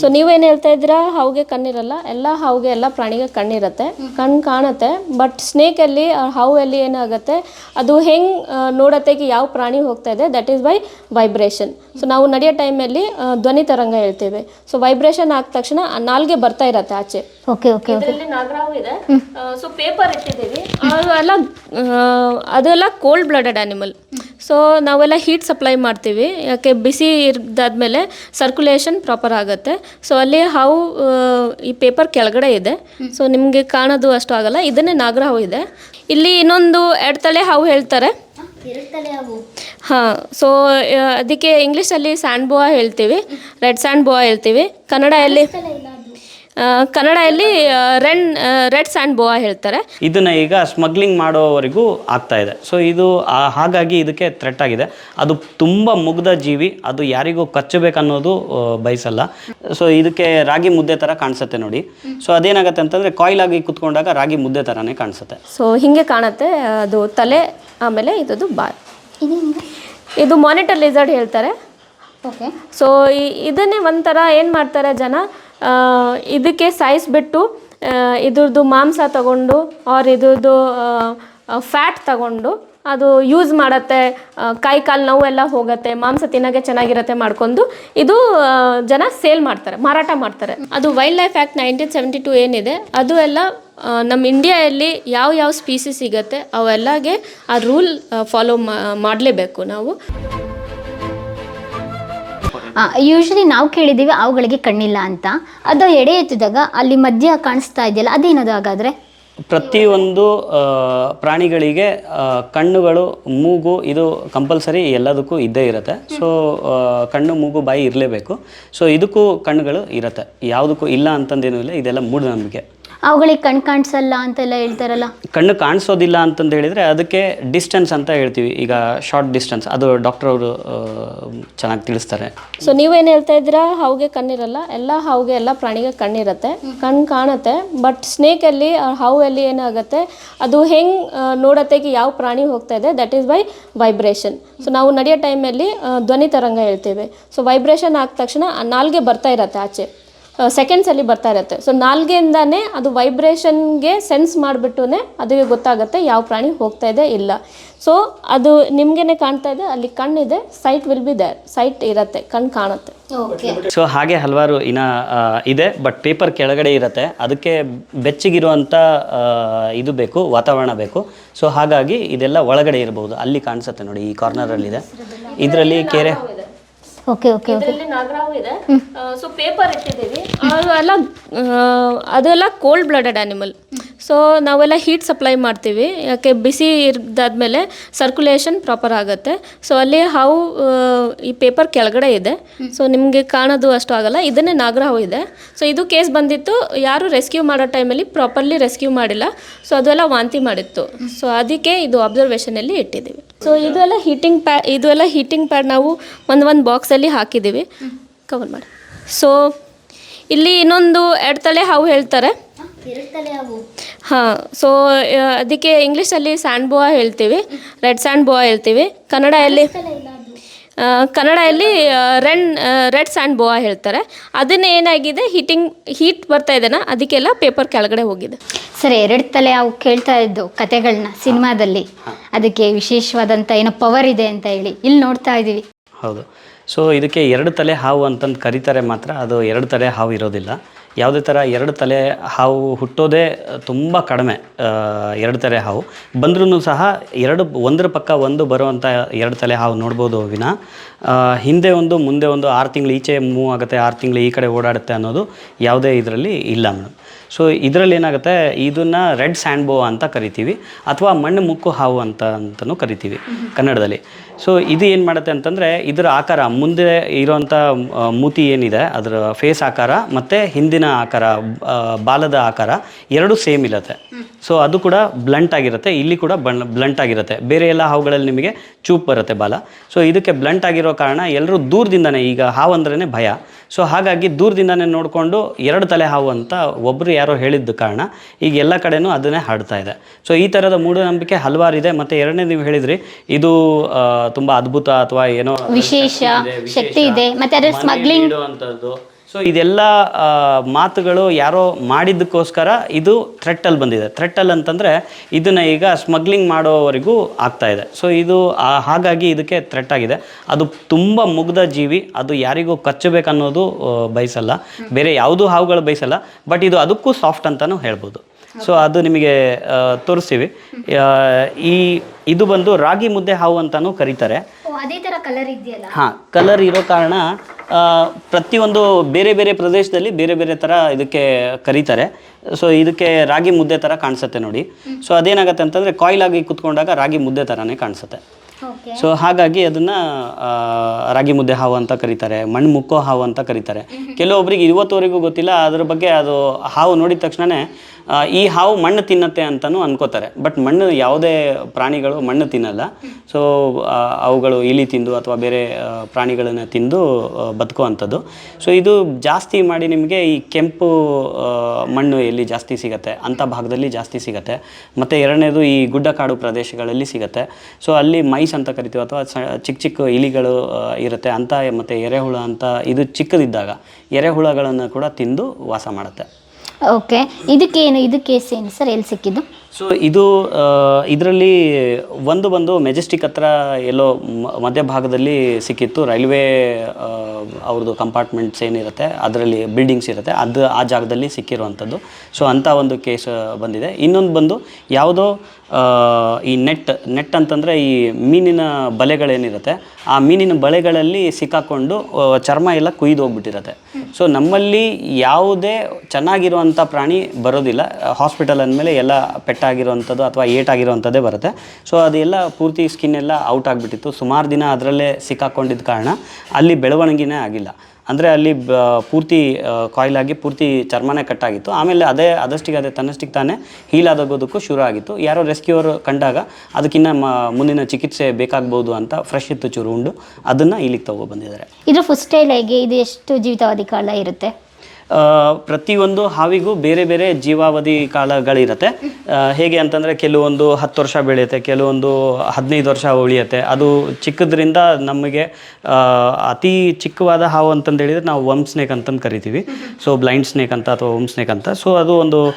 So ನೀವೇನು ಹೇಳ್ತಾ ಇದ್ದೀರಾ? ಹಾವಿಗೆ ಕಣ್ಣಿರಲ್ಲ. ಎಲ್ಲ ಹಾವಿಗೆ ಎಲ್ಲ ಪ್ರಾಣಿಗೆ ಕಣ್ಣಿರುತ್ತೆ. ಕಣ್ಣು ಕಾಣುತ್ತೆ. ಬಟ್ ಸ್ನೇಕಲ್ಲಿ ಹಾವಲ್ಲಿ ಏನಾಗುತ್ತೆ? ಅದು ಹೆಂಗೆ ನೋಡತ್ತೆ ಯಾವ ಪ್ರಾಣಿ ಹೋಗ್ತಾ ಇದೆ? That is by vibration so ನಾವು ನಡೆಯೋ ಟೈಮಲ್ಲಿ ಧ್ವನಿ ತರಂಗ ಹೇಳ್ತೇವೆ. ಸೊ ವೈಬ್ರೇಷನ್ ಆದ ತಕ್ಷಣ ನಾಲ್ಗೆ ಬರ್ತಾ ಇರತ್ತೆ ಆಚೆ. ಓಕೆ ಓಕೆ ಓಕೆ ಇದರಲ್ಲಿ ನಾಗರಾವು ಇದೆ. ಸೊ ಪೇಪರ್ ಇಟ್ಟಿದ್ದೀವಿ. ಅದೆಲ್ಲ ಅದೆಲ್ಲ ಕೋಲ್ಡ್ ಬ್ಲಡೆಡ್ ಅನಿಮಲ್ ಸೊ ನಾವೆಲ್ಲ ಹೀಟ್ ಸಪ್ಲೈ ಮಾಡ್ತೀವಿ. ಯಾಕೆ ಬಿಸಿ ಇದ್ದಾದ್ಮೇಲೆ ಸರ್ಕ್ಯುಲೇಷನ್ ಪ್ರಾಪರ್ ಆಗುತ್ತೆ. ಸೊ ಅಲ್ಲಿ ಹಾವು ಈ ಪೇಪರ್ ಕೆಳಗಡೆ ಇದೆ. ಸೊ ನಿಮಗೆ ಕಾಣೋದು ಅಷ್ಟು ಆಗಲ್ಲ. ಇದನ್ನೇ ನಾಗರ ಹಾವು ಇದೆ. ಇಲ್ಲಿ ಇನ್ನೊಂದು ಎರಡು ತಲೆ ಹಾವು ಹೇಳ್ತಾರೆ. ಹಾಂ ಸೊ ಅದಕ್ಕೆ ಇಂಗ್ಲೀಷಲ್ಲಿ ಸ್ಯಾಂಡ್ ಬೋವಾ ಹೇಳ್ತೀವಿ. ರೆಡ್ ಸ್ಯಾಂಡ್ ಬೋವಾ ಹೇಳ್ತೀವಿ ಕನ್ನಡದಲ್ಲಿ ಆ, ಕನ್ನಡದಲ್ಲಿ ರೆನ್ ರೆಡ್ ಸ್ಯಾಂಡ್ ಬೋವಾ ಹೇಳ್ತಾರೆ. ಇದನ್ನ ಈಗ ಸ್ಮಗ್ಲಿಂಗ್ ಮಾಡೋವರೆಗೂ ಆಗ್ತಾ ಇದೆ. ಸೊ ಇದು ಆ- ಹಾಗಾಗಿ ಇದಕ್ಕೆ ಥ್ರೆಟ್ ಆಗಿದೆ. ಅದು ತುಂಬ ಮುಗ್ಧ ಜೀವಿ ಅದು ಯಾರಿಗೂ ಕಚ್ಚಬೇಕನ್ನೋದು ಆ, ಬಯಸಲ್ಲ. ಸೊ ಇದಕ್ಕೆ ರಾಗಿ ಮುದ್ದೆ ಥರ ಕಾಣಿಸುತ್ತೆ ನೋಡಿ. ಸೊ ಅದೇನಾಗುತ್ತೆ ಅಂತಂದರೆ ಕಾಯಿಲ್ ಆಗಿ ಕುತ್ಕೊಂಡಾಗ ರಾಗಿ ಮುದ್ದೆ ಥರನೇ ಕಾಣಿಸುತ್ತೆ. ಸೊ ಹಿಂಗೆ ಕಾಣುತ್ತೆ ಅದು ತಲೆ ಆಮೇಲೆ ಇದದು ಬಾಯ್. ಇದು ಮಾನಿಟರ್ ಲಿಸರ್ಡ್ ಹೇಳ್ತಾರೆ. ಓಕೆ ಸೊ ಇದನ್ನೇ ಒಂಥರ ಏನು ಮಾಡ್ತಾರೆ ಜನ? ಇದಕ್ಕೆ ಸೈಜ್ ಬಿಟ್ಟು ಇದ್ರದ್ದು ಮಾಂಸ ತಗೊಂಡು ಆರ್ ಇದ್ರದ್ದು ಫ್ಯಾಟ್ ತಗೊಂಡು, ಅದು ಯೂಸ್ ಮಾಡತ್ತೆ. ಕೈ ಕಾಲು ನೋವೆಲ್ಲ ಹೋಗುತ್ತೆ. ಮಾಂಸ ತಿನ್ನೋಕ್ಕೆ ಚೆನ್ನಾಗಿರತ್ತೆ ಮಾಡ್ಕೊಂಡು, ಇದು ಜನ ಸೇಲ್ ಮಾಡ್ತಾರೆ, ಮಾರಾಟ ಮಾಡ್ತಾರೆ. ಅದು wildlife act nineteen seventy two ಏನಿದೆ, ಅದು ಎಲ್ಲ ನಮ್ಮ ಇಂಡಿಯಾದಲ್ಲಿ ಯಾವ ಯಾವ ಸ್ಪೀಸಿ ಸಿಗುತ್ತೆ, ಅವೆಲ್ಲಗೆ ಆ ರೂಲ್ ಫಾಲೋ ಮಾಡಲೇಬೇಕು ನಾವು. ಯೂಶಲಿ ನಾವು ಕೇಳಿದ್ದೀವಿ ಅವುಗಳಿಗೆ ಕಣ್ಣಿಲ್ಲ ಅಂತ. ಅದು ಎಡೆ ಎತ್ತಿದಾಗ ಅಲ್ಲಿ ಮಧ್ಯ ಕಾಣಿಸ್ತಾ ಇದೆಯಲ್ಲ ಅದೇನದು ಹಾಗಾದರೆ? ಪ್ರತಿಯೊಂದು ಪ್ರಾಣಿಗಳಿಗೆ ಕಣ್ಣುಗಳು ಮೂಗು ಇದು ಕಂಪಲ್ಸರಿ ಎಲ್ಲದಕ್ಕೂ ಇದ್ದೇ ಇರುತ್ತೆ. ಸೊ ಕಣ್ಣು ಮೂಗು ಬಾಯಿ ಇರಲೇಬೇಕು. ಸೊ ಇದಕ್ಕೂ ಕಣ್ಣುಗಳು ಇರುತ್ತೆ. ಯಾವುದಕ್ಕೂ ಇಲ್ಲ ಅಂತಂದೇನೂ ಇಲ್ಲ ಇದೆಲ್ಲ ಮೂಢನಂಬಿಕೆ. ಅವುಗಳಿಗೆ ಕಣ್ ಕಾಣಿಸಲ್ಲ ಅಂತೆಲ್ಲ ಹೇಳ್ತಾರಲ್ಲ. ಕಣ್ಣು ಕಾಣಿಸೋದಿಲ್ಲ ಅಂತಂದು ಹೇಳಿದರೆ ಅದಕ್ಕೆ ಡಿಸ್ಟೆನ್ಸ್ ಅಂತ ಹೇಳ್ತೀವಿ. ಈಗ ಶಾರ್ಟ್ ಡಿಸ್ಟೆನ್ಸ್ ಅದು ಡಾಕ್ಟರ್ ಅವರು ಚೆನ್ನಾಗಿ ತಿಳಿಸ್ತಾರೆ. ಸೊ ನೀವೇನು ಹೇಳ್ತಾ ಇದ್ದೀರಾ? ಹಾವಿಗೆ ಕಣ್ಣಿರಲ್ಲ. ಎಲ್ಲ ಹಾವಿಗೆ ಎಲ್ಲ ಪ್ರಾಣಿಗೆ ಕಣ್ಣಿರುತ್ತೆ. ಕಣ್ಣು ಕಾಣುತ್ತೆ. ಬಟ್ ಸ್ನೇಕಲ್ಲಿ ಹಾವಲ್ಲಿ ಏನಾಗುತ್ತೆ? ಅದು ಹೆಂಗೆ ನೋಡತ್ತೆ ಯಾವ ಪ್ರಾಣಿ ಹೋಗ್ತಾ ಇದೆ? That is by vibration so ನಾವು ನಡೆಯೋ ಟೈಮಲ್ಲಿ ಧ್ವನಿ ತರಂಗ ಹೇಳ್ತೇವೆ. ಸೊ ವೈಬ್ರೇಷನ್ ಆದ ತಕ್ಷಣ ನಾಲ್ಗೆ ಬರ್ತಾ ಇರತ್ತೆ ಆಚೆ. ಸೆಕೆಂಡ್ಸಲ್ಲಿ ಬರ್ತಾ ಇರುತ್ತೆ. ಸೊ ನಾಲ್ಗೆಯಿಂದನೇ ಅದು ವೈಬ್ರೇಷನ್ಗೆ ಸೆನ್ಸ್ ಮಾಡಿಬಿಟ್ಟುನೇ ಅದಕ್ಕೆ ಗೊತ್ತಾಗುತ್ತೆ ಯಾವ ಪ್ರಾಣಿ ಹೋಗ್ತಾ ಇದೆ ಇಲ್ಲ. ಸೊ ಅದು ನಿಮಗೇನೆ ಕಾಣ್ತಾ ಇದೆ ಅಲ್ಲಿ ಕಣ್ಣಿದೆ sight will be there sight ಇರುತ್ತೆ ಕಣ್ಣು ಕಾಣುತ್ತೆ. ಸೊ ಹಾಗೆ ಹಲವಾರು ಇನ್ನ ಇದೆ ಬಟ್ ಪೇಪರ್ ಕೆಳಗಡೆ ಇರುತ್ತೆ. ಅದಕ್ಕೆ ಬೆಚ್ಚಗಿರುವಂಥ ಇದು ಬೇಕು ವಾತಾವರಣ ಬೇಕು. ಸೊ ಹಾಗಾಗಿ ಇದೆಲ್ಲ ಒಳಗಡೆ ಇರಬಹುದು ಅಲ್ಲಿ ಕಾಣಿಸುತ್ತೆ ನೋಡಿ ಈ ಕಾರ್ನರಲ್ಲಿದೆ ಇದರಲ್ಲಿ ಕೆರೆ ಓಕೆ ಓಕೆ ಇದರಲ್ಲಿ ನಾಗರಾವು ಇದೆ. ಸೊ ಪೇಪರ್ ಇಟ್ಟಿದ್ದೀವಿ. ಅದೆಲ್ಲ ಅದೆಲ್ಲ ಕೋಲ್ಡ್ ಬ್ಲಡೆಡ್ ಆ್ಯನಿಮಲ್ ಸೊ ನಾವೆಲ್ಲ ಹೀಟ್ ಸಪ್ಲೈ ಮಾಡ್ತೀವಿ. ಯಾಕೆ ಬಿಸಿ ಇದ್ದಾದ್ಮೇಲೆ ಸರ್ಕ್ಯುಲೇಷನ್ ಪ್ರಾಪರ್ ಆಗುತ್ತೆ. ಸೊ ಅಲ್ಲಿ ಹಾವು ಈ ಪೇಪರ್ ಕೆಳಗಡೆ ಇದೆ. ಸೊ ನಿಮಗೆ ಕಾಣೋದು ಅಷ್ಟು ಆಗಲ್ಲ. ಇದನ್ನೇ ನಾಗರ ಹಾವು ಇದೆ. ಸೊ ಇದು ಕೇಸ್ ಬಂದಿತ್ತು. ಯಾರು ರೆಸ್ಕ್ಯೂ ಮಾಡೋ ಟೈಮಲ್ಲಿ ಪ್ರಾಪರ್ಲಿ ರೆಸ್ಕ್ಯೂ ಮಾಡಿಲ್ಲ. ಸೊ ಅದೆಲ್ಲ ವಾಂತಿ ಮಾಡಿತ್ತು. ಸೊ ಅದಕ್ಕೆ ಇದು ಅಬ್ಸರ್ವೇಷನಲ್ಲಿ ಇಟ್ಟಿದ್ದೀವಿ. ಸೊ ಇದು ಎಲ್ಲ ಹೀಟಿಂಗ್ ಪ್ಯಾ ಇದು ಎಲ್ಲ ಹೀಟಿಂಗ್ ಪ್ಯಾಡ್ ನಾವು ಒಂದು ಒಂದು ಬಾಕ್ಸಲ್ಲಿ ಹಾಕಿದ್ದೀವಿ. ಕವರ್ ಮಾಡಿ. ಸೊ ಇಲ್ಲಿ ಇನ್ನೊಂದು ಎರಡು ತಲೆ ಹಾವು ಹೇಳ್ತಾರೆ. ಹಾಂ ಸೊ ಅದಕ್ಕೆ ಇಂಗ್ಲೀಷಲ್ಲಿ ಸ್ಯಾಂಡ್ ಬೋವಾ ಹೇಳ್ತೀವಿ. ರೆಡ್ ಸ್ಯಾಂಡ್ ಬೋವಾ ಹೇಳ್ತೀವಿ. ಕನ್ನಡದಲ್ಲಿ ಕನ್ನಡದಲ್ಲಿ ರೆನ್ ರೆಡ್ ಸ್ಯಾಂಡ್ ಬೋವಾ ಹೇಳ್ತಾರೆ. ಅದನ್ನ ಏನಾಗಿದೆ? ಹೀಟಿಂಗ್ ಹೀಟ್ ಬರ್ತಾ ಇದೆನಾ? ಅದಕ್ಕೆಲ್ಲ ಪೇಪರ್ ಕೆಳಗಡೆ ಹೋಗಿದೆ. ಸರ್ ಎರಡು ತಲೆ ಅವು ಕೇಳ್ತಾ ಇದ್ದು ಕತೆಗಳನ್ನ ಸಿನಿಮಾದಲ್ಲಿ. ಅದಕ್ಕೆ ವಿಶೇಷವಾದಂಥ ಏನೋ ಪವರ್ ಇದೆ ಅಂತ ಹೇಳಿ. ಇಲ್ಲಿ ನೋಡ್ತಾ ಇದ್ದೀವಿ ಹೌದು. ಸೊ ಇದಕ್ಕೆ ಎರಡು ತಲೆ ಹಾವು ಅಂತಂದು ಕರೀತಾರೆ ಮಾತ್ರ. ಅದು ಎರಡು ತಲೆ ಹಾವು ಇರೋದಿಲ್ಲ. ಯಾವುದೇ ಥರ ಎರಡು ತಲೆ ಹಾವು ಹುಟ್ಟೋದೇ ತುಂಬ ಕಡಿಮೆ ಎರಡು ತಲೆ ಹಾವು. ಬಂದ್ರೂ ಸಹ ಎರಡು, ಒಂದರ ಪಕ್ಕ ಒಂದು ಬರುವಂಥ ಎರಡು ತಲೆ ಹಾವು ನೋಡ್ಬೋದು ವಿನ. ಹಿಂದೆ ಒಂದು, ಮುಂದೆ ಒಂದು ಆರು ತಿಂಗಳು ಈಚೆ ಮೂವ್ ಆಗುತ್ತೆ, ಆರು ತಿಂಗಳು ಈ ಕಡೆ ಓಡಾಡುತ್ತೆ ಅನ್ನೋದು ಯಾವುದೇ ಇದರಲ್ಲಿ ಇಲ್ಲ ಮೇಡಮ್. ಸೊ ಇದರಲ್ಲಿ ಏನಾಗುತ್ತೆ? ಇದನ್ನು ರೆಡ್ ಸ್ಯಾಂಡ್ ಬೋ ಅಂತ ಕರಿತೀವಿ, ಅಥವಾ ಮಣ್ಣು ಮುಕ್ಕು ಹಾವು ಅಂತ ಅಂತಲೂ ಕರಿತೀವಿ ಕನ್ನಡದಲ್ಲಿ. ಸೊ ಇದು ಏನು ಮಾಡುತ್ತೆ ಅಂತಂದರೆ, ಇದರ ಆಕಾರ ಮುಂದೆ ಇರೋವಂಥ ಮೂತಿ ಏನಿದೆ, ಅದರ ಫೇಸ್ ಆಕಾರ ಮತ್ತು ಹಿಂದಿನ ಆಕಾರ ಬಾಲದ ಆಕಾರ ಎರಡೂ ಸೇಮ್ ಇರುತ್ತೆ. ಸೊ ಅದು ಕೂಡ ಬ್ಲಂಟ್ ಆಗಿರುತ್ತೆ, ಇಲ್ಲಿ ಕೂಡ ಬಣ್ ಬ್ಲಂಟ್ ಆಗಿರುತ್ತೆ. ಬೇರೆ ಎಲ್ಲ ಹಾವುಗಳಲ್ಲಿ ನಿಮಗೆ ಚೂಪ್ ಬರುತ್ತೆ ಬಾಲ. ಸೊ ಇದಕ್ಕೆ ಬ್ಲಂಟ್ ಆಗಿರೋ ಕಾರಣ ಎಲ್ಲರೂ ದೂರದಿಂದನೇ ಈಗ ಹಾವು ಅಂದ್ರೇ ಭಯ. ಸೊ ಹಾಗಾಗಿ ದೂರದಿಂದನೇ ನೋಡಿಕೊಂಡು ಎರಡು ತಲೆ ಹಾವು ಅಂತ ಒಬ್ಬರು ಯಾರೋ ಹೇಳಿದ್ದ ಕಾರಣ ಈಗ ಎಲ್ಲ ಕಡೆನೂ ಅದನ್ನೇ ಹಾಡ್ತಾ ಇದೆ. ಸೊ ಈ ಥರದ ಮೂಢನಂಬಿಕೆ ಹಲವಾರು ಇದೆ. ಮತ್ತು ಎರಡನೇ ನೀವು ಹೇಳಿದ್ರಿ ಇದು ತುಂಬ ಅದ್ಭುತ ಅಥವಾ ಏನೋ ವಿಶೇಷ ಶಕ್ತಿ ಇದೆ ಮತ್ತೆ ಸ್ಮಗ್ಲಿಂಗ್ ಸೊ ಇದೆಲ್ಲ ಮಾತುಗಳು ಯಾರೋ ಮಾಡಿದ್ದಕ್ಕೋಸ್ಕರ ಇದು ಥ್ರೆಟ್ಟಲ್ಲಿ ಬಂದಿದೆ. ಥ್ರೆಟ್ಟಲ್ ಅಂತಂದರೆ ಇದನ್ನು ಈಗ ಸ್ಮಗ್ಲಿಂಗ್ ಮಾಡೋವರೆಗೂ ಆಗ್ತಾ ಇದೆ. ಸೊ ಇದು ಹಾಗಾಗಿ ಇದಕ್ಕೆ ಥ್ರೆಟ್ ಆಗಿದೆ. ಅದು ತುಂಬ ಮುಗ್ಧ ಜೀವಿ. ಅದು ಯಾರಿಗೂ ಕಚ್ಚಬೇಕನ್ನೋದು ಬಯಸಲ್ಲ. ಬೇರೆ ಯಾವುದೂ ಹಾವುಗಳು ಬಯಸಲ್ಲ. ಬಟ್ ಇದು ಅದಕ್ಕೂ ಸಾಫ್ಟ್ ಅಂತಲೂ ಹೇಳ್ಬೋದು. ಸೊ ಅದು ನಿಮಗೆ ತೋರಿಸ್ತೀವಿ. ಈ ಇದು ಬಂದು ರಾಗಿ ಮುದ್ದೆ ಹಾವು ಅಂತಲೂ ಕರೀತಾರೆ. ಅದೇ ತರ ಕಲರ್ ಇದೆಯಲ್ಲ? ಹಾಂ ಕಲರ್ ಇರೋ ಕಾರಣ ಪ್ರತಿಯೊಂದು ಬೇರೆ ಬೇರೆ ಪ್ರದೇಶದಲ್ಲಿ ಬೇರೆ ಬೇರೆ ಥರ ಇದಕ್ಕೆ ಕರೀತಾರೆ. ಸೊ ಇದಕ್ಕೆ ರಾಗಿ ಮುದ್ದೆ ಥರ ಕಾಣಿಸುತ್ತೆ ನೋಡಿ. ಸೊ ಅದೇನಾಗುತ್ತೆ ಅಂತಂದರೆ ಕಾಯಿಲಾಗಿ ಕುತ್ಕೊಂಡಾಗ ರಾಗಿ ಮುದ್ದೆ ಥರನೇ ಕಾಣಿಸುತ್ತೆ. ಸೊ ಹಾಗಾಗಿ ಅದನ್ನ ರಾಗಿ ಮುದ್ದೆ ಹಾವು ಅಂತ ಕರೀತಾರೆ ಮಣ್ಣು ಮುಕ್ಕೋ ಹಾವು ಅಂತ ಕರೀತಾರೆ. ಕೆಲವೊಬ್ಬರಿಗೆ ಇವತ್ತುವರೆಗೂ ಗೊತ್ತಿಲ್ಲ ಅದ್ರ ಬಗ್ಗೆ ಅದು ಹಾವು ನೋಡಿದ ತಕ್ಷಣನೇ ಈ ಹಾವು ಮಣ್ಣು ತಿನ್ನತ್ತೆ ಅಂತಲೂ ಅನ್ಕೋತಾರೆ. ಬಟ್ ಮಣ್ಣು ಯಾವುದೇ ಪ್ರಾಣಿಗಳು ಮಣ್ಣು ತಿನ್ನಲ್ಲ. ಸೊ ಅವುಗಳು ಇಲಿ ತಿಂದು ಅಥವಾ ಬೇರೆ ಪ್ರಾಣಿಗಳನ್ನ ತಿಂದು ಬದುಕುವಂಥದ್ದು. ಸೊ ಇದು ಜಾಸ್ತಿ ಮಾಡಿ ನಿಮಗೆ ಈ ಕೆಂಪು ಮಣ್ಣು ಎಲ್ಲಿ ಜಾಸ್ತಿ ಸಿಗುತ್ತೆ ಅಂಥ ಭಾಗದಲ್ಲಿ ಜಾಸ್ತಿ ಸಿಗುತ್ತೆ. ಮತ್ತು ಎರಡನೇದು ಈ ಗುಡ್ಡಕಾಡು ಪ್ರದೇಶಗಳಲ್ಲಿ ಸಿಗುತ್ತೆ. ಸೊ ಅಲ್ಲಿ ಅಂತ ಕರಿತೀವಿ ಅಥವಾ ಚಿಕ್ಕ ಚಿಕ್ಕ ಇಲಿಗಳು ಇರುತ್ತೆ ಅಂತ ಮತ್ತು ಎರೆಹುಳ ಅಂತ ಇದು ಚಿಕ್ಕದಿದ್ದಾಗ ಎರೆಹುಳಗಳನ್ನು ಕೂಡ ತಿಂದು ವಾಸ ಮಾಡುತ್ತೆ. ಓಕೆ ಇದಕ್ಕೇನು ಇದು ಕೇಸ್ ಏನು ಸರ್ ಎಲ್ಲಿ ಸಿಕ್ಕಿದ್ದು? ಸೊ ಇದು ಇದರಲ್ಲಿ ಒಂದು ಬಂದು ಮೆಜೆಸ್ಟಿಕ್ ಹತ್ರ ಎಲ್ಲೋ ಮಧ್ಯಭಾಗದಲ್ಲಿ ಸಿಕ್ಕಿತ್ತು. ರೈಲ್ವೆ ಅವ್ರದ್ದು ಕಂಪಾರ್ಟ್ಮೆಂಟ್ಸ್ ಏನಿರುತ್ತೆ ಅದರಲ್ಲಿ ಬಿಲ್ಡಿಂಗ್ಸ್ ಇರುತ್ತೆ ಅದು ಆ ಜಾಗದಲ್ಲಿ ಸಿಕ್ಕಿರುವಂಥದ್ದು. ಸೊ ಅಂಥ ಒಂದು ಕೇಸ್ ಬಂದಿದೆ. ಇನ್ನೊಂದು ಬಂದು ಯಾವುದೋ ಈ ನೆಟ್ ನೆಟ್ ಅಂತಂದರೆ ಈ ಮೀನಿನ ಬಲೆಗಳೇನಿರುತ್ತೆ ಆ ಮೀನಿನ ಬಲೆಗಳಲ್ಲಿ ಸಿಕ್ಕಾಕ್ಕೊಂಡು ಚರ್ಮ ಎಲ್ಲ ಕುಯ್ದು ಹೋಗ್ಬಿಟ್ಟಿರುತ್ತೆ. ಸೊ ನಮ್ಮಲ್ಲಿ ಯಾವುದೇ ಚೆನ್ನಾಗಿರುವಂಥ ಪ್ರಾಣಿ ಬರೋದಿಲ್ಲ. ಹಾಸ್ಪಿಟಲ್ ಅಂದಮೇಲೆ ಎಲ್ಲ ಪೆಟ್ಟಾಗಿರುವಂಥದ್ದು ಅಥವಾ ಏಟಾಗಿರುವಂಥದ್ದೇ ಬರುತ್ತೆ. ಸೊ ಅದೆಲ್ಲ ಪೂರ್ತಿ ಸ್ಕಿನ್ ಎಲ್ಲ ಔಟ್ ಆಗಿಬಿಟ್ಟಿತ್ತು. ಸುಮಾರು ದಿನ ಅದರಲ್ಲೇ ಸಿಕ್ಕಾಕೊಂಡಿದ್ದ ಕಾರಣ ಅಲ್ಲಿ ಬೆಳವಣಿಗೆನೇ ಆಗಿಲ್ಲ. ಅಂದರೆ ಅಲ್ಲಿ ಪೂರ್ತಿ ಕಾಯಿಲ್ ಆಗಿ ಪೂರ್ತಿ ಚರ್ಮನೇ ಕಟ್ಟಾಗಿತ್ತು. ಆಮೇಲೆ ಅದೇ ಅದಷ್ಟಿಗೆ ಅದೇ ತನ್ನಷ್ಟಿಗೆ ತಾನೇ ಹೀಲ್ ಆದೋಗೋದಕ್ಕೂ ಶುರು ಆಗಿತ್ತು. ಯಾರೋ ರೆಸ್ಕ್ಯೂರ್ ಕಂಡಾಗ ಅದಕ್ಕಿಂತ ಮುಂದಿನ ಚಿಕಿತ್ಸೆ ಬೇಕಾಗ್ಬೋದು ಅಂತ ಫ್ರೆಶ್ ಇತ್ತು ಚೂರು ಉಂಡು. ಅದನ್ನು ಇಲ್ಲಿಗೆ ತಗೊಬಂದಿದ್ದಾರೆ ಬಂದಿದ್ದಾರೆ. ಫುಡ್ ಸ್ಟೈಲ್ ಹೇಗೆ? ಇದು ಎಷ್ಟು ಜೀವಿತಾವಧಿ ಕಾಲ ಇರುತ್ತೆ? ಪ್ರತಿಯೊಂದು ಹಾವಿಗೂ ಬೇರೆ ಬೇರೆ ಜೀವಾವಧಿ ಕಾಲಗಳಿರುತ್ತೆ ಹೇಗೆ ಅಂತಂದರೆ ಕೆಲವೊಂದು ಹತ್ತು ವರ್ಷ ಬೆಳೆಯುತ್ತೆ, ಕೆಲವೊಂದು ಹದಿನೈದು ವರ್ಷ ಉಳಿಯುತ್ತೆ. ಅದು ಚಿಕ್ಕದ್ರಿಂದ ನಮಗೆ ಅತಿ ಚಿಕ್ಕವಾದ ಹಾವು ಅಂತಂದು ಹೇಳಿದರೆ ನಾವು ವಮ್ ಸ್ನೇಕ್ ಅಂತಂದು ಕರಿತೀವಿ. ಸೊ, ಬ್ಲೈಂಡ್ ಸ್ನೇಕ್ ಅಂತ ಅಥವಾ ವಮ್ ಸ್ನೇಕ್ ಅಂತ. ಸೊ, ಅದು ಒಂದು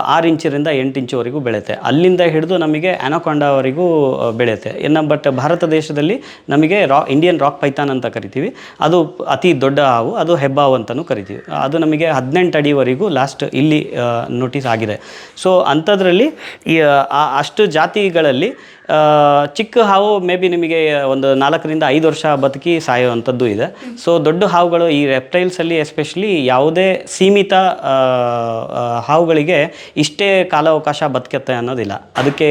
ಆರು ಇಂಚರಿಂದ ಎಂಟು ಇಂಚುವರೆಗೂ ಬೆಳೆಯುತ್ತೆ. ಅಲ್ಲಿಂದ ಹಿಡಿದು ನಮಗೆ ಅನಕೊಂಡವರೆಗೂ ಬೆಳೆಯುತ್ತೆ. ಇನ್ನು ಬಟ್ ಭಾರತ ದೇಶದಲ್ಲಿ ನಮಗೆ ರಾ, ಇಂಡಿಯನ್ ರಾಕ್ ಪೈಥಾನ್ ಅಂತ ಕರಿತೀವಿ. ಅದು ಅತಿ ದೊಡ್ಡ ಹಾವು, ಅದು ಹೆಬ್ಬಾವು ಅಂತಲೂ ಕರಿತೀವಿ. ಅದು ನಮಗೆ ಹದಿನೆಂಟು ಅಡಿವರೆಗೂ ಲಾಸ್ಟ್ ಇಲ್ಲಿ ನೋಟಿಸ್ ಆಗಿದೆ. ಸೊ ಅಂಥದ್ರಲ್ಲಿ ಈ ಅಷ್ಟು ಜಾತಿಗಳಲ್ಲಿ ಚಿಕ್ಕ ಹಾವು ಮೇ ಬಿ ನಿಮಗೆ ಒಂದು ನಾಲ್ಕರಿಂದ ಐದು ವರ್ಷ ಬದುಕಿ ಸಾಯುವಂಥದ್ದು ಇದೆ. ಸೊ ದೊಡ್ಡ ಹಾವುಗಳು ಈ ರೆಪ್ಟೈಲ್ಸಲ್ಲಿ ಎಸ್ಪೆಷಲಿ ಯಾವುದೇ ಸೀಮಿತ ಹಾವುಗಳಿಗೆ ಇಷ್ಟೇ ಕಾಲಾವಕಾಶ ಬದುಕತ್ತೆ ಅನ್ನೋದಿಲ್ಲ. ಅದಕ್ಕೆ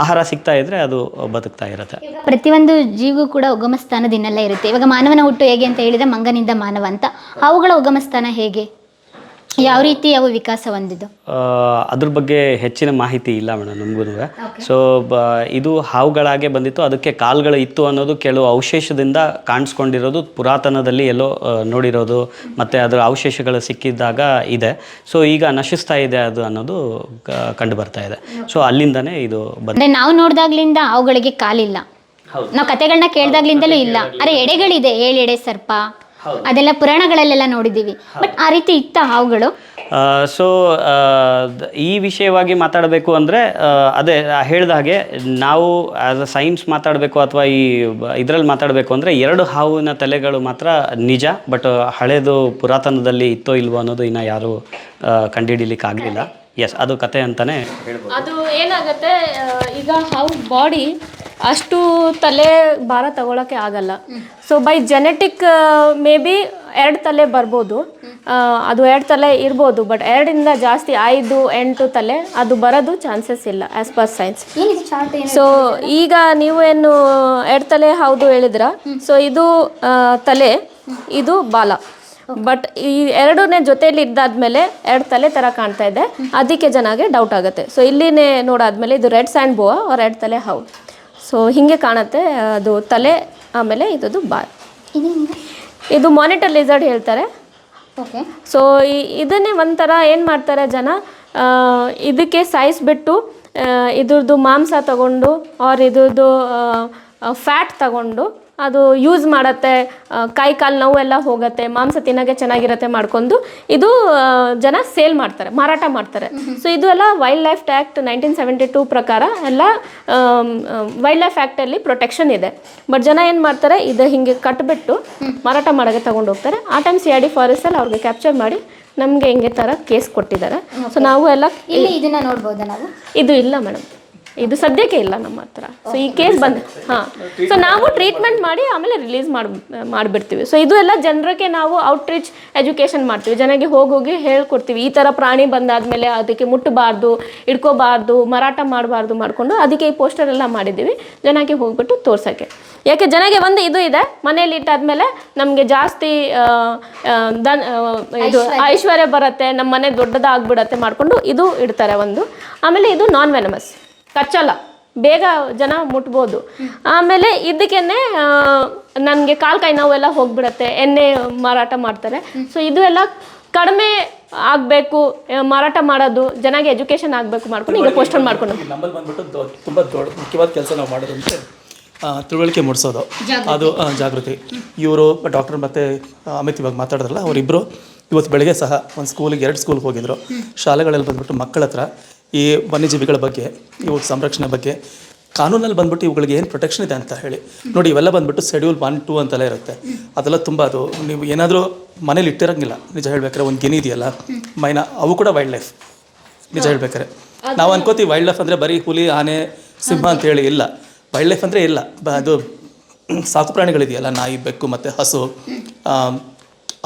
ಆಹಾರ ಸಿಗ್ತಾ ಇದ್ರೆ ಅದು ಬದುಕ್ತಾ ಇರುತ್ತೆ. ಪ್ರತಿಯೊಂದು ಜೀವಿಗೂ ಕೂಡ ಉಗಮ ಸ್ಥಾನದಿಂದಲೇ ಇರುತ್ತೆ. ಇವಾಗ ಮಾನವನ ಹುಟ್ಟು ಹೇಗೆ ಅಂತ ಹೇಳಿದ್ರೆ ಮಂಗನಿಂದ ಮಾನವ ಅಂತ. ಹಾವುಗಳ ಉಗಮ ಸ್ಥಾನ ಹೇಗೆ? ಯಾವ ರೀತಿ ಅವು ವಿಕಾಸ ಹೊಂದಿದ್ದು? ಅದ್ರ ಬಗ್ಗೆ ಹೆಚ್ಚಿನ ಮಾಹಿತಿ ಇಲ್ಲ ಮೇಡಮ್ ನಮಗೂ ಸೊ ಇದು ಹಾವುಗಳಾಗೆ ಬಂದಿತ್ತು ಅದಕ್ಕೆ ಕಾಲ್ಗಳು ಇತ್ತು ಅನ್ನೋದು ಕೆಲವು ಅವಶೇಷದಿಂದ ಕಾಣಿಸ್ಕೊಂಡಿರೋದು ಪುರಾತನದಲ್ಲಿ ಎಲ್ಲೋ ನೋಡಿರೋದು ಮತ್ತು ಅದರ ಅವಶೇಷಗಳು ಸಿಕ್ಕಿದ್ದಾಗ ಇದೆ. ಸೊ ಈಗ ನಶಿಸ್ತಾ ಇದೆ ಅದು ಅನ್ನೋದು ಕಂಡು ಬರ್ತಾ ಇದೆ. ಸೊ ಅಲ್ಲಿಂದನೇ ಇದು ಬಂದಿದೆ ನಾವು ನೋಡಿದಾಗ್ಲಿಂದ ಅವುಗಳಿಗೆ ಕಾಲಿಲ್ಲ. ನಾವು ಕತೆಗಳನ್ನ ಕೇಳಿದಾಗ್ಲಿಂದಲೂ ಇಲ್ಲ. ಅರೆ ಎಡೆಗಳಿದೆ ಏಳೆಡೆ ಎಡೆ ಸರ್ಪ. ಅದೆಲ್ಲ ಪುರಾಣಗಳಲ್ಲೆಲ್ಲ ನೋಡಿದ್ದೀವಿ. ಬಟ್ ಆ ರೀತಿ ಇತ್ತ ಹಾವುಗಳು? ಸೊ ಈ ವಿಷಯವಾಗಿ ಮಾತಾಡಬೇಕು ಅಂದರೆ ಅದೇ ಹೇಳಿದ ಹಾಗೆ ನಾವು ಆ್ಯಸ್ ಅ ಸೈನ್ಸ್ ಮಾತಾಡಬೇಕು ಅಥವಾ ಈ ಇದರಲ್ಲಿ ಮಾತಾಡಬೇಕು ಅಂದರೆ ಎರಡು ಹಾವಿನ ತಲೆಗಳು ಮಾತ್ರ ನಿಜ ಬಟ್ ಹಳೇದು ಪುರಾತನದಲ್ಲಿ ಇತ್ತೋ ಇಲ್ವೋ ಅನ್ನೋದು ಇನ್ನು ಯಾರು ಕಂಡುಹಿಡಿಲಿಕ್ಕೆ ಆಗಲಿಲ್ಲ ಎಸ್ ಅದು ಕತೆ ಅಂತಲೇ ಹೇಳ್ಬೋದು. ಅದು ಏನಾಗುತ್ತೆ ಈಗ ಹಾವು ಬಾಡಿ ಅಷ್ಟು ತಲೆ ಭಾರ ತಗೊಳಕ್ಕೆ ಆಗಲ್ಲ. So by genetic maybe ಎರಡು ತಲೆ ಬರ್ಬೋದು. ಅದು ಎರಡು ತಲೆ ಇರ್ಬೋದು ಬಟ್ ಎರಡರಿಂದ ಜಾಸ್ತಿ ಐದು ಎಂಟು ತಲೆ ಅದು ಬರೋದು ಚಾನ್ಸಸ್ ಇಲ್ಲ ಆಸ್ ಪರ್ ಸೈನ್ಸ್ ಸೊ ಈಗ ನೀವು ಏನು ಎರಡು ತಲೆ ಹೌದು ಹೇಳಿದ್ರ ಸೊ ಇದು ತಲೆ ಇದು ಬಾಲ. ಬಟ್ ಈ ಎರಡನೇ ಜೊತೆಯಲ್ಲಿ ಇದ್ದಾದ್ಮೇಲೆ ಎರಡು ತಲೆ ಥರ ಕಾಣ್ತಾ ಇದೆ. ಅದಕ್ಕೆ ಜನಗೆ ಡೌಟ್ ಆಗುತ್ತೆ. ಸೊ ಇಲ್ಲಿನೇ ನೋಡಾದ್ಮೇಲೆ ಇದು ರೆಡ್ ಸ್ಯಾಂಡ್ ಬೋವಾ ಅವ್ರ ಎರಡು ತಲೆ ಹೌದು. ಸೊ ಹಿಂಗೆ ಕಾಣುತ್ತೆ ಅದು ತಲೆ ಆಮೇಲೆ ಇದು ಬಾಯ್. ಇದು ಮಾನಿಟರ್ ಲಿಸರ್ಡ್ ಹೇಳ್ತಾರೆ. ಓಕೆ. ಸೊ ಇದನ್ನೇ ಒಂಥರ ಏನು ಮಾಡ್ತಾರೆ ಜನ? ಇದಕ್ಕೆ ಸಾಯಿಸ್ಬಿಟ್ಟು ಬಿಟ್ಟು ಇದ್ರದ್ದು ಮಾಂಸ ತಗೊಂಡು ಅವ್ರ ಇದ್ರದ್ದು ಫ್ಯಾಟ್ ತಗೊಂಡು ಅದು ಯೂಸ್ ಮಾಡತ್ತೆ ಕೈ ಕಾಲು ನೋವೆಲ್ಲ ಎಲ್ಲ ಹೋಗುತ್ತೆ ಮಾಂಸ ತಿನ್ನೋಕ್ಕೆ ಚೆನ್ನಾಗಿರತ್ತೆ ಮಾಡ್ಕೊಂಡು ಇದು ಜನ ಸೇಲ್ ಮಾಡ್ತಾರೆ ಮಾರಾಟ ಮಾಡ್ತಾರೆ. ಸೊ ಇದು ಎಲ್ಲ wildlife act nineteen seventy two ಪ್ರಕಾರ ಎಲ್ಲ ವೈಲ್ಡ್ ಲೈಫ್ ಆ್ಯಕ್ಟಲ್ಲಿ ಪ್ರೊಟೆಕ್ಷನ್ ಇದೆ. ಬಟ್ ಜನ ಏನು ಮಾಡ್ತಾರೆ ಇದು ಹಿಂಗೆ ಕಟ್ಬಿಟ್ಟು ಮಾರಾಟ ಮಾಡೋಕ್ಕೆ ತಗೊಂಡು ಹೋಗ್ತಾರೆ. ಆ ಟೈಮ್ ಸಿ ಐ ಡಿ ಫಾರೆಸ್ಟಲ್ಲಿ ಅವ್ರಿಗೆ ಕ್ಯಾಪ್ಚರ್ ಮಾಡಿ ನಮಗೆ ಹಿಂಗೆ ಥರ ಕೇಸ್ ಕೊಟ್ಟಿದ್ದಾರೆ. ಸೊ ನಾವು ಎಲ್ಲ ಇಲ್ಲಿ ಇದನ್ನ ನೋಡ್ಬೋದಾ ನಾವು? ಇದು ಇಲ್ಲ ಮೇಡಮ್ ಇದು ಸದ್ಯಕ್ಕೆ ಇಲ್ಲ ನಮ್ಮ ಹತ್ರ. ಸೊ ಈ ಕೇಸ್ ಬಂದ ಹಾಂ. ಸೊ ನಾವು ಟ್ರೀಟ್ಮೆಂಟ್ ಮಾಡಿ ಆಮೇಲೆ ರಿಲೀಸ್ ಮಾಡಿ ಮಾಡಿಬಿಡ್ತೀವಿ. ಸೊ ಇದು ಎಲ್ಲ ಜನರಿಗೆ ನಾವು ಔಟ್ರೀಚ್ ಎಜುಕೇಷನ್ ಮಾಡ್ತೀವಿ. ಜನಕ್ಕೆ ಹೋಗಿ ಹೋಗಿ ಹೇಳ್ಕೊಡ್ತೀವಿ. ಈ ಥರ ಪ್ರಾಣಿ ಬಂದಾದ್ಮೇಲೆ ಅದಕ್ಕೆ ಮುಟ್ಟಬಾರ್ದು ಇಡ್ಕೋಬಾರ್ದು ಮಾರಾಟ ಮಾಡಬಾರ್ದು ಮಾಡಿಕೊಂಡು ಅದಕ್ಕೆ ಈ ಪೋಸ್ಟರ್ ಎಲ್ಲ ಮಾಡಿದ್ದೀವಿ. ಜನಕ್ಕೆ ಹೋಗ್ಬಿಟ್ಟು ತೋರ್ಸೋಕ್ಕೆ. ಯಾಕೆ ಜನಗೆ ಒಂದು ಇದು ಇದೆ. ಮನೇಲಿ ಇಟ್ಟಾದ್ಮೇಲೆ ನಮಗೆ ಜಾಸ್ತಿ ದನ್ ಇದು ಐಶ್ವರ್ಯ. ಬರುತ್ತೆ. ನಮ್ಮ ಮನೆ ದೊಡ್ಡದಾಗ್ಬಿಡತ್ತೆ ಮಾಡಿಕೊಂಡು ಇದು ಇಡ್ತಾರೆ ಒಂದು. ಆಮೇಲೆ ಇದು ನಾನ್ ವೆನಮಸ್ ಕಚ್ಚಲ್ಲ. ಬೇಗ ಜನ ಮುಟ್ಬೋದು. ಆಮೇಲೆ ಇದಕ್ಕೇನೆ ನನಗೆ ಕಾಲು ಕೈ ನೋವೆಲ್ಲ ಹೋಗ್ಬಿಡತ್ತೆ. ಎಣ್ಣೆ ಮಾರಾಟ ಮಾಡ್ತಾರೆ. ಸೊ ಇದು ಎಲ್ಲ ಕಡಿಮೆ ಆಗಬೇಕು ಮಾರಾಟ ಮಾಡೋದು ಜನಗೆ ಎಜುಕೇಷನ್ ಆಗಬೇಕು ಮಾಡ್ಕೊಂಡು ಈಗ ಪೋಸ್ಟ್ ಮಾಡ್ಕೊಂಡು. ನಮ್ಮಲ್ಲಿ ಬಂದ್ಬಿಟ್ಟು ತುಂಬ ದೊಡ್ಡ ಮುಖ್ಯವಾದ ಕೆಲಸ ನಾವು ಮಾಡೋದು ಅಂದರೆ ತಿಳುವಳಿಕೆ ಮೂಡಿಸೋದು. ಅದು ಜಾಗೃತಿ. ಇವರು ಡಾಕ್ಟರ್ ಮತ್ತು ಅಮಿತ್ ಇವಾಗ ಮಾತಾಡಿದ್ರಲ್ಲ ಅವರಿಬ್ಬರು ಇವತ್ತು ಬೆಳಗ್ಗೆ ಸಹ ಒಂದು ಸ್ಕೂಲಿಗೆ ಎರಡು ಸ್ಕೂಲ್ಗೆ ಹೋಗಿದ್ರು. ಶಾಲೆಗಳಲ್ಲಿ ಬಂದ್ಬಿಟ್ಟು ಮಕ್ಕಳ ಹತ್ರ ಈ ವನ್ಯಜೀವಿಗಳ ಬಗ್ಗೆ ಇವು ಸಂರಕ್ಷಣೆ ಬಗ್ಗೆ ಕಾನೂನಲ್ಲಿ ಬಂದ್ಬಿಟ್ಟು ಇವುಗಳಿಗೆ ಏನು ಪ್ರೊಟೆಕ್ಷನ್ ಇದೆ ಅಂತ ಹೇಳಿ. ನೋಡಿ ಇವೆಲ್ಲ ಬಂದ್ಬಿಟ್ಟು ಶೆಡ್ಯೂಲ್ ಒನ್ ಟೂ ಅಂತೆಲ್ಲ ಇರುತ್ತೆ. ಅದೆಲ್ಲ ತುಂಬ ಅದು ನೀವು ಏನಾದರೂ ಮನೇಲಿ ಇಟ್ಟಿರೋಂಗಿಲ್ಲ. ನಿಜ ಹೇಳ್ಬೇಕಾದ್ರೆ ಒಂದು ಗಿನಿ ಇದೆಯಲ್ಲ ಮೈನಾ ಅವು ಕೂಡ ವೈಲ್ಡ್ ಲೈಫ್ ನಿಜ ಹೇಳ್ಬೇಕಾರೆ. ನಾವು ಅನ್ಕೋತೀವಿ ವೈಲ್ಡ್ ಲೈಫ್ ಅಂದರೆ ಬರೀ ಹುಲಿ ಆನೆ ಸಿಂಹ ಅಂತ ಹೇಳಿ ಇಲ್ಲ. ವೈಲ್ಡ್ ಲೈಫ್ ಅಂದರೆ ಇಲ್ಲ. ಬ ಅದು ಸಾಕು ಪ್ರಾಣಿಗಳಿದೆಯಲ್ಲ ನಾಯಿ ಬೆಕ್ಕು ಮತ್ತು ಹಸು.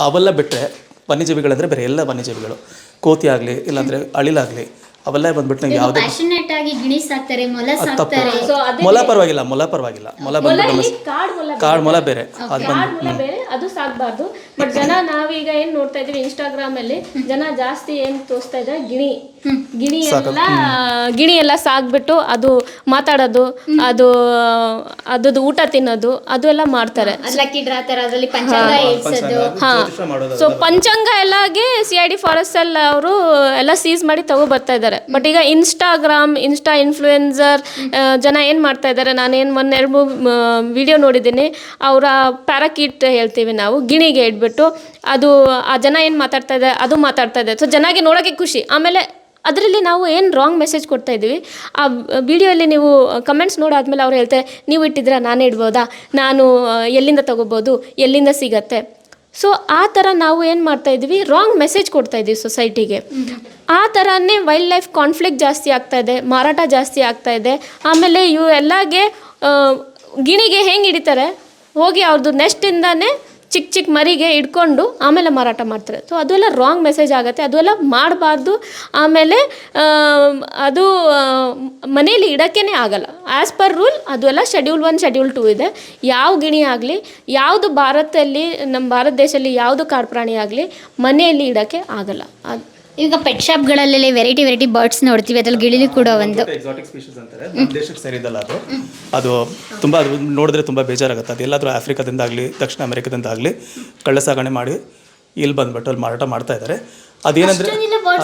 ಅವೆಲ್ಲ ಬಿಟ್ಟರೆ ವನ್ಯಜೀವಿಗಳಂದರೆ ಬೇರೆ ಎಲ್ಲ ವನ್ಯಜೀವಿಗಳು. ಕೋತಿ ಆಗಲಿ ಇಲ್ಲಾಂದರೆ ಅಳಿಲಾಗಲಿ ಅವೆಲ್ಲ ಬಂದ್ಬಿಟ್ಟು ನಂಗೆ ಯಾವುದೇ ಪ್ಯಾಷನೇಟ್ ಆಗಿ ಗಿಣಿ ಸಾಕ್ತಾರೆ ಮೊಲ ಸಾಕ್ತಾರೆ. ಮೊಲ ಪರವಾಗಿಲ್ಲ ಮೊಲ ಪರವಾಗಿಲ್ಲ. ಮೊಲ ಬಂದ್ಬಿಟ್ಟು ಕಾಡು ಮೊಲ ಕಾಡು ಮೊಲ ಬೇರೆ. ಅದು ಕಾಡ್ ಮೊಲ ಬೇರೆ ಅದು ಸಾಕ್ಬಾರ್ದು. ಬಟ್ ಜನ ನಾವೀಗ ಏನ್ ನೋಡ್ತಾ ಇದೀವಿ ಇನ್ಸ್ಟಾಗ್ರಾಮ್ ಅಲ್ಲಿ ಜನ ಜಾಸ್ತಿ ಏನ್ ತೋರಿಸ್ತಾ ಇದ್ದಾರೆ ಗಿಣಿ. ಗಿಣಿ ಎಲ್ಲ ಗಿಣಿ ಎಲ್ಲ ಸಾಕ್ಬಿಟ್ಟು ಅದು ಮಾತಾಡೋದು ಅದು ಅದದು ಊಟ ತಿನ್ನೋದು ಅದು ಎಲ್ಲ ಮಾಡ್ತಾರೆ. ಲಕ್ಕಿ ಡ್ರಾ ತರ ಅದರಲ್ಲಿ ಪಂಚಾಂಗ ಹಾ ಸೊ ಪಂಚಾಂಗ ಎಲ್ಲಾಗೆ ಸಿ ಐ ಡಿ ಫಾರೆಸ್ಟ್ ಅಲ್ಲಿ ಅವರು ಎಲ್ಲ ಸೀಸ್ ಮಾಡಿ ತಗೋ ಬರ್ತಾ ಇದ್ದಾರೆ ಬಟ್ ಈಗ ಇನ್ಸ್ಟಾಗ್ರಾಮ್ ಇನ್ಸ್ಟಾ ಇನ್ಫ್ಲೂಯೆನ್ಸರ್ ಜನ ಏನು ಮಾಡ್ತಾ ಇದ್ದಾರೆ ನಾನೇನು ಒಂದೆರಡು ಮೂರು ವಿಡಿಯೋ ನೋಡಿದ್ದೀನಿ. ಅವರ ಪ್ಯಾರಾಕೀಟ್ ಹೇಳ್ತೀವಿ ನಾವು ಗಿಣಿಗೆ ಇಟ್ಬಿಟ್ಟು ಅದು ಆ ಜನ ಏನು ಮಾತಾಡ್ತಾ ಇದೆ ಅದು ಮಾತಾಡ್ತಾ ಇದೆ ಸೊ ಜನಗೆ ನೋಡೋಕ್ಕೆ ಖುಷಿ. ಆಮೇಲೆ ಅದರಲ್ಲಿ ನಾವು ಏನು ರಾಂಗ್ ಮೆಸೇಜ್ ಕೊಡ್ತಾ ಇದ್ದೀವಿ ಆ ವಿಡಿಯೋಲ್ಲಿ ನೀವು ಕಮೆಂಟ್ಸ್ ನೋಡಾದ್ಮೇಲೆ ಅವ್ರು ಹೇಳ್ತಾರೆ, ನೀವು ಇಟ್ಟಿದ್ರೆ ನಾನೇ ಇಡ್ಬೋದಾ? ನಾನು ಎಲ್ಲಿಂದ ತಗೋಬೋದು? ಎಲ್ಲಿಂದ ಸಿಗತ್ತೆ? ಸೊ ಆ ಥರ ನಾವು ಏನು ಮಾಡ್ತಾ ಇದ್ದೀವಿ ರಾಂಗ್ ಮೆಸೇಜ್ ಕೊಡ್ತಾ ಇದ್ದೀವಿ ಸೊಸೈಟಿಗೆ ಆ ಥರನೇ ವೈಲ್ಡ್ ಲೈಫ್ ಕಾನ್ಫ್ಲಿಕ್ಟ್ ಜಾಸ್ತಿ ಆಗ್ತಾ ಇದೆ, ಮಾರಾಟ ಜಾಸ್ತಿ ಆಗ್ತಾ ಇದೆ. ಆಮೇಲೆ ಇವು ಎಲ್ಲಗೆ ಗಿಣಿಗೆ ಹೆಂಗೆ ಹಿಡಿತಾರೆ? ಹೋಗಿ ಅವ್ರದ್ದು ನೆಸ್ಟಿಂದಾನೇ ಚಿಕ್ಕ ಚಿಕ್ಕ ಮರಿಗೆ ಇಟ್ಕೊಂಡು ಆಮೇಲೆ ಮಾರಾಟ ಮಾಡ್ತಾರೆ. ಸೊ ಅದೆಲ್ಲ ರಾಂಗ್ ಮೆಸೇಜ್ ಆಗುತ್ತೆ. ಅದೆಲ್ಲ ಮಾಡಬಾರ್ದು. ಆಮೇಲೆ ಅದು ಮನೇಲಿ ಇಡೋಕ್ಕೇ ಆಗಲ್ಲ. ಆ್ಯಸ್ ಪರ್ ರೂಲ್ ಅದೆಲ್ಲ ಶೆಡ್ಯೂಲ್ ಒನ್ ಶೆಡ್ಯೂಲ್ ಟೂ ಇದೆ. ಯಾವ ಗಿಣಿ ಆಗಲಿ, ಯಾವುದು ಭಾರತದಲ್ಲಿ ನಮ್ಮ ಭಾರತ ದೇಶದಲ್ಲಿ ಯಾವುದು ಕಾಡು ಪ್ರಾಣಿ ಆಗಲಿ, ಮನೆಯಲ್ಲಿ ಇಡೋಕ್ಕೆ ಆಗಲ್ಲ. ಅದು ಈಗ ಪೆಟ್ ಶಾಪ್ಗಳಲ್ಲೆಲ್ಲ ವೆರೈಟಿ ವೆರೈಟಿ ಬರ್ಡ್ಸ್ ನೋಡ್ತೀವಿ. ಅದ್ರಲ್ಲಿ ಗಿಳಿಲಿ ಕೂಡ ಒಂದು ಎಕ್ಸಾಟಿಕ್ ಸ್ಪೀಷೀಸ್ ಅಂತಾರೆ. ನಮ್ಮ ದೇಶಕ್ಕೆ ಸೇರಿದಲ್ಲ ಅದು. ಅದು ತುಂಬ ಅದು ನೋಡಿದ್ರೆ ತುಂಬ ಬೇಜಾರಾಗುತ್ತೆ. ಅದು ಎಲ್ಲಾದರೂ ಆಫ್ರಿಕಾದಿಂದ ಆಗಲಿ ದಕ್ಷಿಣ ಅಮೆರಿಕದಿಂದ ಆಗಲಿ ಕಳ್ಳ ಸಾಗಣೆ ಮಾಡಿ ಇಲ್ಲಿ ಬಂದ್ಬಿಟ್ಟು ಅಲ್ಲಿ ಮಾರಾಟ ಮಾಡ್ತಾ ಇದ್ದಾರೆ ಅದೇನಂದ್ರೆ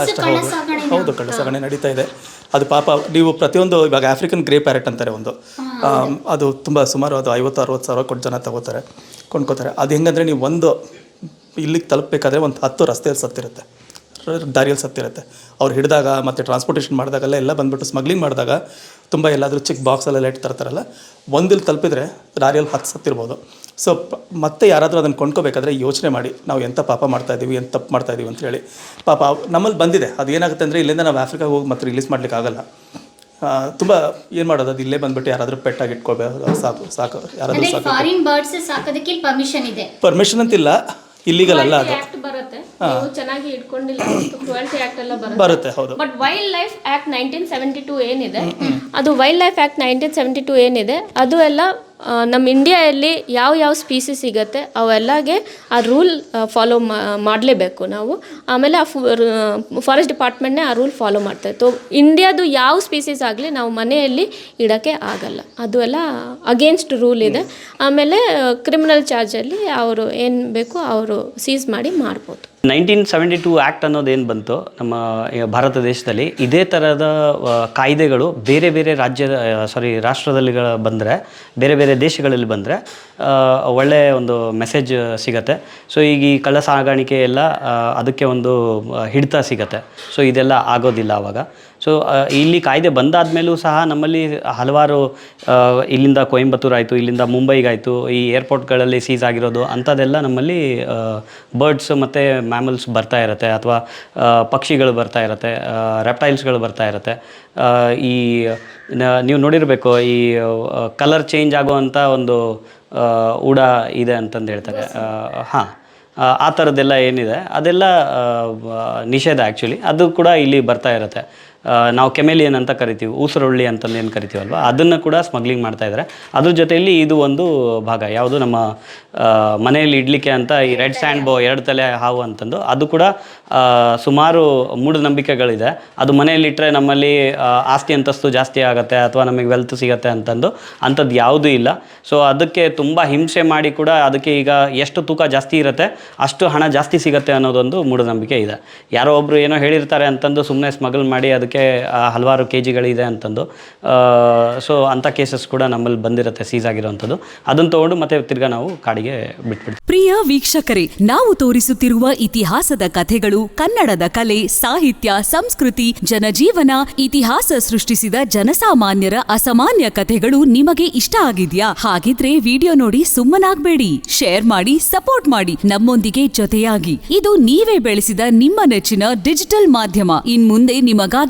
ಅಷ್ಟು ಹೌದು? ಹೌದು ಕಳ್ಳ ಸಾಗಣೆ ನಡೀತಾ ಇದೆ. ಅದು ಪಾಪ ನೀವು ಪ್ರತಿಯೊಂದು ಇವಾಗ ಆಫ್ರಿಕನ್ ಗ್ರೇ ಪ್ಯಾರೆಟ್ ಅಂತಾರೆ ಒಂದು. ಅದು ತುಂಬ ಸುಮಾರು ಅದು ಐವತ್ತು ಅರವತ್ತು ಸಾವಿರ ಕೊಟ್ಟು ಜನ ತಗೋತಾರೆ ಕೊಂಡ್ಕೋತಾರೆ. ಅದು ಹೆಂಗಂದರೆ ನೀವು ಒಂದು ಇಲ್ಲಿಗೆ ತಲುಪಬೇಕಾದ್ರೆ ಒಂದು ಹತ್ತು ರಸ್ತೆಯಲ್ಲಿ ಸತ್ತಿರುತ್ತೆ. ದಾರಿಯಲ್ಲಿ ಸತ್ತಿರುತ್ತೆ ಅವ್ರು ಹಿಡಿದಾಗ ಮತ್ತು ಟ್ರಾನ್ಸ್ಪೋರ್ಟೇಷನ್ ಮಾಡಿದಾಗೆಲ್ಲ ಎಲ್ಲ ಬಂದುಬಿಟ್ಟು ಸ್ಮಗ್ಲಿಂಗ್ ಮಾಡಿದಾಗ ತುಂಬ ಎಲ್ಲಾದರೂ ಚಿಕ್ಕ ಬಾಕ್ಸಲ್ಲೆಲ್ಲ ಇಟ್ಟು ತರ್ತಾರಲ್ಲ ಒಂದಿಲ್ಲಿ ತಲುಪಿದ್ರೆ ದಾರಿಯಲ್ಲಿ ಹತ್ತು ಸತ್ತಿರ್ಬೋದು. ಸೊ ಮತ್ತೆ ಯಾರಾದರೂ ಅದನ್ನು ಕೊಂಡ್ಕೋಬೇಕಾದ್ರೆ ಯೋಚನೆ ಮಾಡಿ ನಾವು ಎಂಥ ಪಾಪ ಮಾಡ್ತಾ ಇದ್ದೀವಿ ಎಂತ ತಪ್ಪು ಮಾಡ್ತಾ ಇದ್ದೀವಿ ಅಂತ ಹೇಳಿ. ಪಾಪ ನಮ್ಮಲ್ಲಿ ಬಂದಿದೆ. ಅದು ಏನಾಗುತ್ತೆ ಅಂದರೆ ಇಲ್ಲಿಂದ ನಾವು ಆಫ್ರಿಕಾಗೆ ಹೋಗಿ ಮತ್ತೆ ರಿಲೀಸ್ ಮಾಡ್ಲಿಕ್ಕೆ ಆಗಲ್ಲ. ತುಂಬ ಏನು ಮಾಡೋದು ಅದು ಇಲ್ಲೇ ಬಂದ್ಬಿಟ್ಟು ಯಾರಾದರೂ ಪೆಟ್ಟಾಗಿ ಇಟ್ಕೋಬೇಕು ಸಾಕು ಸಾಕು ಯಾರಾದರೂ ಸಾಕು ಪರ್ಮಿಷನ್ ಅಂತಿಲ್ಲ. ಇಲ್ಲಿಗಲ್ ಅಲ್ಲ ಅದು. ಆಕ್ಟ್ ಬರುತ್ತೆ. ನೀವು ಚೆನ್ನಾಗಿ ಇಟ್ಕೊಂಡಿಲ್ಲ ಕ್ರುಯಲ್ಟಿ ಆಕ್ಟ್ ಎಲ್ಲ ಬರುತ್ತೆ. ಬರುತ್ತೆ ಹೌದು. But wildlife act nineteen seventy two ಏನಿದೆ ಅದು wildlife act nineteen seventy two ಏನಿದೆ ಅದು ಎಲ್ಲ ನಮ್ಮ ಇಂಡಿಯಾದಲ್ಲಿ ಯಾವ ಯಾವ ಸ್ಪೀಸಿ ಸಿಗುತ್ತೆ ಅವೆಲ್ಲಗೆ ಆ ರೂಲ್ ಫಾಲೋ ಮಾಡಲೇಬೇಕು ನಾವು. ಆಮೇಲೆ ಆ ಫಾರೆಸ್ಟ್ ಡಿಪಾರ್ಟ್ಮೆಂಟ್ನೇ ಆ ರೂಲ್ ಫಾಲೋ ಮಾಡ್ತಾರೆ. ತೊ ಇಂಡಿಯಾದು ಯಾವ ಸ್ಪೀಸೀಸ್ ಆಗಲಿ ನಾವು ಮನೆಯಲ್ಲಿ ಇಡೋಕ್ಕೆ ಆಗಲ್ಲ. ಅದು ಎಲ್ಲ ಅಗೇನ್ಸ್ಟ್ ರೂಲ್ ಇದೆ. ಆಮೇಲೆ ಕ್ರಿಮಿನಲ್ ಚಾರ್ಜಲ್ಲಿ ಅವರು ಏನು ಬೇಕೋ ಅವರು ಸೀಸ್ ಮಾಡಿ ಮಾಡ್ಬೋದು. ನೈನ್ಟೀನ್ ಸೆವೆಂಟಿ ಟೂ ಆ್ಯಕ್ಟ್ ಅನ್ನೋದೇನು ಬಂತು ನಮ್ಮ ಭಾರತ ದೇಶದಲ್ಲಿ, ಇದೇ ಥರದ ಕಾಯ್ದೆಗಳು ಬೇರೆ ಬೇರೆ ರಾಜ್ಯದ ಸಾರಿ ರಾಷ್ಟ್ರದಲ್ಲಿ ಬಂದರೆ, ಬೇರೆ ಬೇರೆ ದೇಶಗಳಲ್ಲಿ ಬಂದರೆ ಒಳ್ಳೆಯ ಒಂದು ಮೆಸೇಜ್ ಸಿಗತ್ತೆ. ಸೊ ಈಗ ಈ ಕಳ್ಳ ಸಾಗಾಣಿಕೆ ಎಲ್ಲ ಅದಕ್ಕೆ ಒಂದು ಹಿಡಿತ ಸಿಗತ್ತೆ. ಸೊ ಇದೆಲ್ಲ ಆಗೋದಿಲ್ಲ ಆವಾಗ ಸೊ ಇಲ್ಲಿ ಕಾಯ್ದೆ ಬಂದಾದ್ಮೇಲೂ ಸಹ ನಮ್ಮಲ್ಲಿ ಹಲವಾರು ಇಲ್ಲಿಂದ ಕೊಯಂಬತ್ತೂರು ಆಯಿತು, ಇಲ್ಲಿಂದ ಮುಂಬೈಗಾಯಿತು, ಈ ಏರ್ಪೋರ್ಟ್ಗಳಲ್ಲಿ ಸೀಸ್ ಆಗಿರೋದು ಅಂಥದ್ದೆಲ್ಲ ನಮ್ಮಲ್ಲಿ ಬರ್ಡ್ಸ್ ಮತ್ತು ಮ್ಯಾಮಲ್ಸ್ ಬರ್ತಾ ಇರುತ್ತೆ ಅಥವಾ ಪಕ್ಷಿಗಳು ಬರ್ತಾ ಇರುತ್ತೆ ರೆಪ್ಟೈಲ್ಸ್ಗಳು ಬರ್ತಾ ಇರುತ್ತೆ. ಈ ನೀವು ನೋಡಿರಬೇಕು, ಈ ಕಲರ್ ಚೇಂಜ್ ಆಗುವಂಥ ಒಂದು ಊಡ ಇದೆ ಅಂತಂದು ಹೇಳ್ತಾರೆ. ಹಾಂ, ಆ ಥರದ್ದೆಲ್ಲ ಏನಿದೆ, ಅದೆಲ್ಲ ನಿಷೇಧ ಆ್ಯಕ್ಚುಲಿ ಅದು ಕೂಡ ಇಲ್ಲಿ ಬರ್ತಾ ಇರುತ್ತೆ. ನಾವು ಕೆಮೆಲಿಯನ್ ಅಂತ ಕರಿತೀವಿ ಊಸರುಳ್ಳಿ ಅಂತಂದು ಏನು ಕರಿತೀವಲ್ವ? ಅದನ್ನು ಕೂಡ ಸ್ಮಗ್ಲಿಂಗ್ ಮಾಡ್ತಾ ಇದ್ದಾರೆ. ಅದ್ರ ಜೊತೆಯಲ್ಲಿ ಇದು ಒಂದು ಭಾಗ ಯಾವುದು ನಮ್ಮ ಮನೆಯಲ್ಲಿ ಇಡ್ಲಿಕ್ಕೆ ಅಂತ ಈ ರೆಡ್ ಸ್ಯಾಂಡ್ ಬೋ ಎರಡು ತಲೆ ಹಾವು ಅಂತಂದು ಅದು ಕೂಡ ಸುಮಾರು ಮೂಢನಂಬಿಕೆಗಳಿದೆ. ಅದು ಮನೆಯಲ್ಲಿ ಇಟ್ಟರೆ ನಮ್ಮಲ್ಲಿ ಆಸ್ತಿ ಅಂತಸ್ತು ಜಾಸ್ತಿ ಆಗುತ್ತೆ ಅಥವಾ ನಮಗೆ ವೆಲ್ತ್ ಸಿಗತ್ತೆ ಅಂತಂದು ಅಂಥದ್ದು ಯಾವುದೂ ಇಲ್ಲ. ಸೊ ಅದಕ್ಕೆ ತುಂಬ ಹಿಂಸೆ ಮಾಡಿ ಕೂಡ ಅದಕ್ಕೆ ಈಗ ಎಷ್ಟು ತೂಕ ಜಾಸ್ತಿ ಇರುತ್ತೆ ಅಷ್ಟು ಹಣ ಜಾಸ್ತಿ ಸಿಗುತ್ತೆ ಅನ್ನೋದೊಂದು ಮೂಢನಂಬಿಕೆ ಇದೆ. ಯಾರೋ ಒಬ್ಬರು ಏನೋ ಹೇಳಿರ್ತಾರೆ ಅಂತಂದು ಸುಮ್ಮನೆ ಸ್ಮಗಲ್ ಮಾಡಿ ಅದಕ್ಕೆ ಆ, ಹಲವಾರು ಕೆ ಜಿಗಳಿದೆ ಅಂತಂದು ಸೊ ಅಂಥ ಕೇಸಸ್ ಕೂಡ ನಮ್ಮಲ್ಲಿ ಬಂದಿರುತ್ತೆ ಸೀಸ್ ಆಗಿರೋವಂಥದ್ದು. ಅದನ್ನು ತಗೊಂಡು ಮತ್ತೆ ತಿರ್ಗಾ ನಾವು ಕಾಡಿಗೆ ಬಿಟ್ಬಿಡ್ತೀವಿ. ಪ್ರಿಯ ವೀಕ್ಷಕರೇ ನಾವು ತೋರಿಸುತ್ತಿರುವ ಇತಿಹಾಸದ ಕಥೆಗಳು ಕನ್ನಡದ ಕಲೆ ಸಾಹಿತ್ಯ ಸಂಸ್ಕೃತಿ ಜನಜೀವನ ಇತಿಹಾಸ ಸೃಷ್ಟಿಸಿದ ಜನಸಾಮಾನ್ಯರ ಅಸಾಮಾನ್ಯ ಕಥೆಗಳು ನಿಮಗೆ ಇಷ್ಟ ಆಗಿದ್ಯಾ? ಹಾಗಿದ್ರೆ ವಿಡಿಯೋ ನೋಡಿ ಸುಮ್ಮನಾಗ್ಬೇಡಿ. ಶೇರ್ ಮಾಡಿ ಸಪೋರ್ಟ್ ಮಾಡಿ. ನಮ್ಮೊಂದಿಗೆ ಜೊತೆಯಾಗಿ. ಇದು ನೀವೇ ಬೆಳೆಸಿದ ನಿಮ್ಮ ನೆಚ್ಚಿನ ಡಿಜಿಟಲ್ ಮಾಧ್ಯಮ. ಇನ್ ಮುಂದೆ